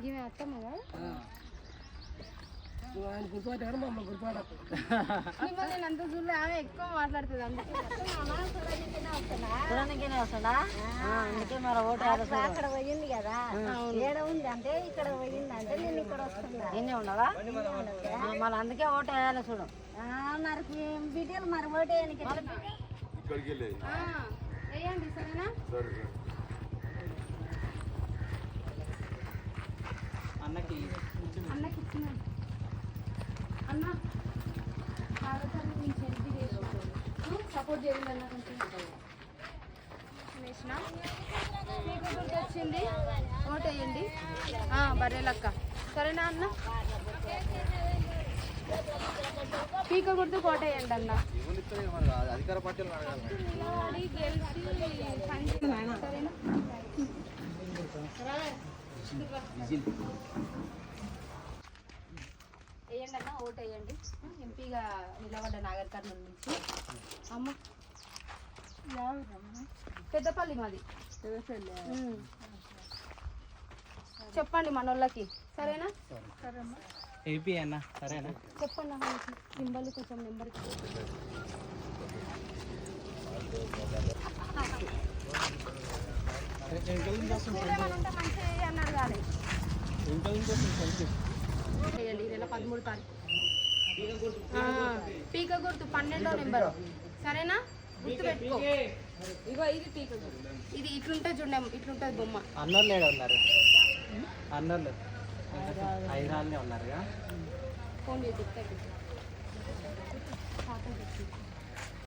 ఈమె అత్తమ్మ కదా? మమ్మల్ని మిమ్మల్ని నేను అంత చూడలే. ఆమె ఎక్కువ మాట్లాడుతుంది అందుకే. చూడడానికేనే వస్తుందా? అందుకే మరి ఓటు అక్కడ పోయింది కదా. ఏడ ఉంది అంటే ఇక్కడ పోయింది అంటే నేను ఇక్కడ వస్తున్నా. ఎన్ని ఉండవా మళ్ళీ అందుకే ఓటు వేయాలి చూడు. మరి బిడ్డలు మరి ఓటు వేయడానికి ఇక్కడికి వెళ్ళి. ఆ, వేయండి సరేనా? అన్నకి అన్నకి ఇచ్చినాను అన్న సపోర్ట్ చేయండి అన్న వేసిన మీకు గుర్తు వచ్చింది? ఓట్ వేయండి. బర్రెలక్క. సరేనా అన్న? పీక గుర్తు కోట వేయండి అన్న. అధికార పార్టీలు. సరేనా? వేయండి అన్న ఓటు వేయండి. ఎంపీగా నిలబడ్డ నాగర్ కర్నూలు నుంచి అమ్మ. పెద్దపల్లి మాది. చెప్పండి మనోళ్ళకి. సరేనా? ఏపీ అన్న సరేనా? చెప్పండి సింబల్ కొంచెం నెంబర్ మంచిగా అన్నారు కానీ చేయండి ఈ నెల పదమూడు తారీఖు పీక గుర్తు పన్నెండో నెంబర్ సరేనా గుర్తు పెట్టుకో ఇగో ఇది పీక గుర్తు ఇది ఇట్లుంటుంది చూడండి ఇట్లుంటుంది బొమ్మ అన్నోళ్ళు ఉన్నారు అన్నోళ్ళు హైదరాబాద్లో ఉన్నారుగా ఫోన్ చేసి చెప్తాడు.